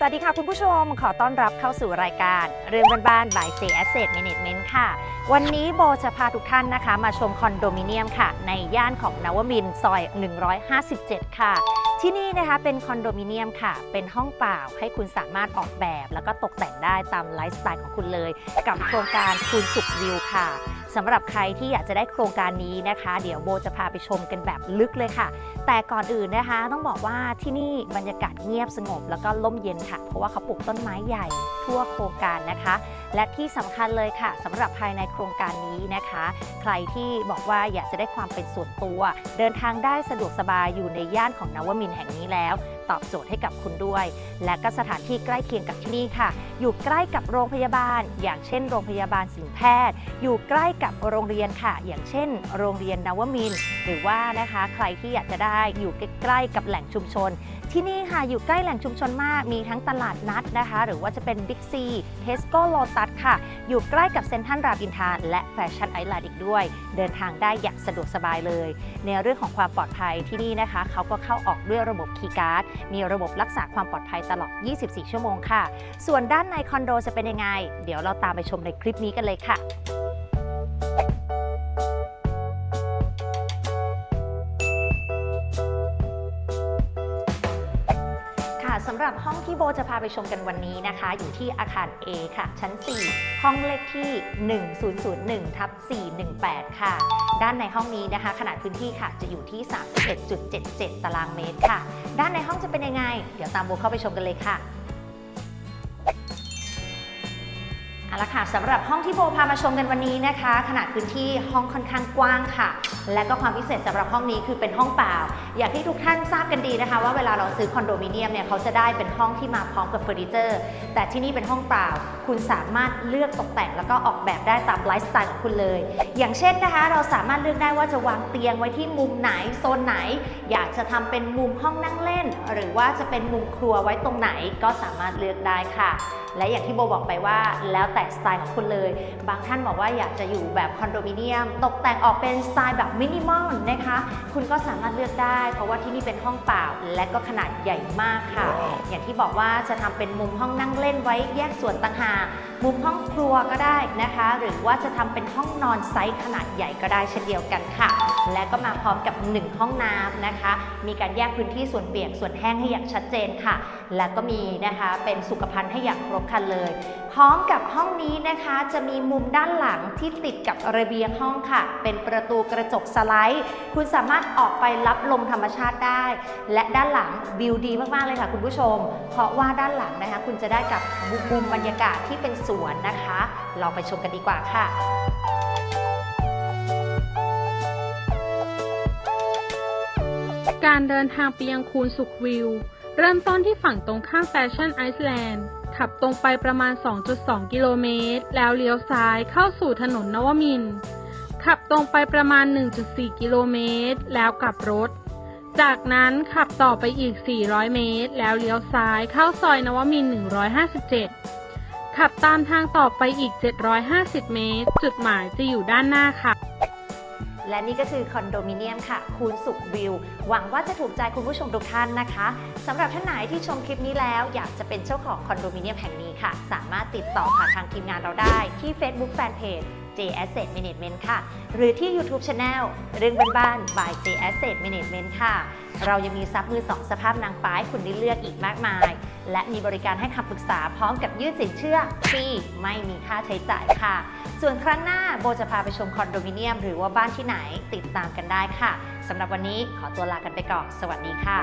สวัสดีค่ะคุณผู้ชมขอต้อนรับเข้าสู่รายการ เรื่องบ้านๆ by J Asset Management ค่ะ วันนี้โบจะพาทุกท่านนะคะ มาชมคอนโดมิเนียมค่ะ ในย่านของนวมินซอย 157 ค่ะ ที่นี่นะคะเป็นคอนโดมิเนียมค่ะ เป็นห้องเปล่าให้คุณสามารถออกแบบ แล้วก็ตกแต่งได้ตามไลฟ์สไตล์ของคุณเลย กับโครงการคูณสุขวิวค่ะ สำหรับใครที่อยากจะได้โครงการนี้นะคะ เดี๋ยวโบจะพาไปชมกันแบบลึกเลยค่ะ แต่ก่อนอื่นนะคะ ต้องบอกว่าที่นี่บรรยากาศเงียบสงบ แล้วก็ร่มเย็นค่ะ เพราะว่าเขาปลูกต้นไม้ใหญ่ทั่วโครงการนะคะ และที่สำคัญเลยค่ะสำหรับภายในโครงการนี้นะคะ ใครที่บอกว่าอยากจะได้ความเป็นส่วนตัว เดินทางได้สะดวกสบายอยู่ในย่านของนวมินแห่งนี้แล้ว ตอบโจทย์ให้กับคุณด้วย และก็สถานที่ใกล้เคียงกับที่นี่ค่ะ อยู่ใกล้กับโรงพยาบาล อย่างเช่น โรงพยาบาลสินแพทย์ อยู่ใกล้กับโรงเรียนค่ะ อย่างเช่น โรงเรียนนวมิน หรือว่านะคะใครที่อยากจะได้อยู่ใกล้ๆกับแหล่งชุมชน ที่นี่ค่ะอยู่ใกล้แหล่งชุมชนมากมีทั้งตลาดนัดนะคะ หรือว่าจะเป็นบิ๊กซีเทสโก้โลตัสค่ะ อยู่ใกล้กับเซ็นทรัลรามอินทราและแฟชั่นไอแลนด์อีกด้วย เดินทางได้อย่างสะดวกสบายเลย ในเรื่องของความปลอดภัยที่นี่นะคะ เขาก็เข้าออกด้วยระบบคีย์การ์ดมีระบบรักษาความปลอดภัยตลอด 24 ชั่วโมงค่ะ ส่วนด้านในคอนโดจะเป็นยังไง เดี๋ยวเราตามไปชมในคลิปนี้กันเลยค่ะ สำหรับห้องที่โบจะพาไปชมกันวันนี้นะคะ อยู่ที่อาคาร A ค่ะ ชั้น 4 ห้องเลขที่ 1001ทับ418 ค่ะ ด้านในห้องนี้นะคะ ขนาดพื้นที่ค่ะจะอยู่ที่ 31.77 ตารางเมตรค่ะ ด้านในห้องจะเป็นยังไง เดี๋ยวตามโบเข้าไปชมกันเลยค่ะ เอาละค่ะสำหรับห้องที่โบพามาชมกันวันนี้นะคะ ขนาดพื้นที่ห้องค่อนข้างกว้างค่ะ และก็ความพิเศษสำหรับห้องนี้คือเป็นห้องเปล่า อย่างที่ทุกท่านทราบกันดีนะคะ ว่าเวลาเราซื้อคอนโดมิเนียมเนี่ยเขาจะได้เป็นห้องที่มาพร้อมกับเฟอร์นิเจอร์ แต่ที่นี่เป็นห้องเปล่า คุณสามารถเลือกตกแต่ง แล้วก็ออกแบบได้ตามไลฟ์สไตล์ของคุณเลย อย่างเช่นนะคะ เราสามารถเลือกได้ว่าจะวางเตียงไว้ที่มุมไหนโซนไหน อยากจะทำเป็นมุมห้องนั่งเล่น หรือว่าจะเป็นมุมครัวไว้ตรงไหนก็สามารถเลือกได้ค่ะ และอย่างที่โบบอกไปว่าแล้วแต่สไตล์ของคุณเลย บางท่านบอกว่าอยากจะอยู่แบบคอนโดมิเนียม ตกแต่งออกเป็นสไตล์แบบมินิมอลนะคะ คุณก็สามารถเลือกได้ เพราะว่าที่นี่เป็นห้องเปล่า และก็ขนาดใหญ่มากค่ะ อย่างที่บอกว่าจะทำเป็นมุมห้องนั่งเล่นไว้แยกส่วนต่างหากมุมห้องครัวก็ได้นะคะ หรือว่าจะทำเป็นห้องนอนไซส์ขนาดใหญ่ก็ได้เช่นเดียวกันค่ะ และก็มาพร้อมกับ 1 ห้องน้ำนะคะ มีการแยกพื้นที่ส่วนเปียกส่วนแห้งให้อย่างชัดเจนค่ะ และก็มีนะคะเป็นสุขภัณฑ์ให้อย่างครบครันเลย พร้อมกับห้ององนี้นะคะจะมีมุมด้านหลังที่ติดกับระเบียงห้องค่ะ เป็นประตูกระจกสไลด์ คุณสามารถออกไปรับลมธรรมชาติได้ และด้านหลังวิวดีมากๆเลยค่ะ คุณผู้ชม เพราะว่าด้านหลังนะคะ คุณจะได้กับมุมบรรยากาศที่เป็นสวนนะคะ เราไปชมกันดีกว่าค่ะการเดินทางไปยังคูนสุขวิว เริ่มต้นที่ฝั่งตรงข้ามแฟชั่นไอซ์แลนด์ ขับตรงไปประมาณ 2.2 กิโลเมตร แล้วเลี้ยวซ้ายเข้าสู่ถนนนวมิน ขับตรงไปประมาณ 1.4 กิโลเมตร แล้วกลับรถ จากนั้นขับต่อไปอีก 400 เมตร แล้วเลี้ยวซ้ายเข้าซอยนวมิน 157 ขับตามทางต่อไปอีก 750 เมตร จุดหมายจะอยู่ด้านหน้าค่ะ และนี่ก็คือคอนโดมิเนียมค่ะ คูณสุขวิว หวังว่าจะถูกใจคุณผู้ชมทุกท่านนะคะสำหรับท่านไหนที่ชมคลิปนี้แล้ว อยากจะเป็นเจ้าของคอนโดมิเนียมแห่งนี้ค่ะ สามารถติดต่อผ่านทางทีมงานเราได้ที่ Facebook Fanpage J Asset Management ค่ะ หรือที่ YouTube Channel เรื่องบ้านๆ by J Asset Management ค่ะ เรายังมีซับมือสองสภาพนางฟ้าใคุณได้เลือกอีกมากมาย และมีบริการให้คำปรึกษาพร้อมกับยืดสินเชื่อฟรีไม่มีค่าใช้จ่ายค่ะ ส่วนครั้งหน้าโบจะพาไปชมคอนโดมิเนียม หรือว่าบ้านที่ไหนติดตามกันได้ค่ะสำหรับวันนี้ขอตัวลากันไปก่อน สวัสดีค่ะ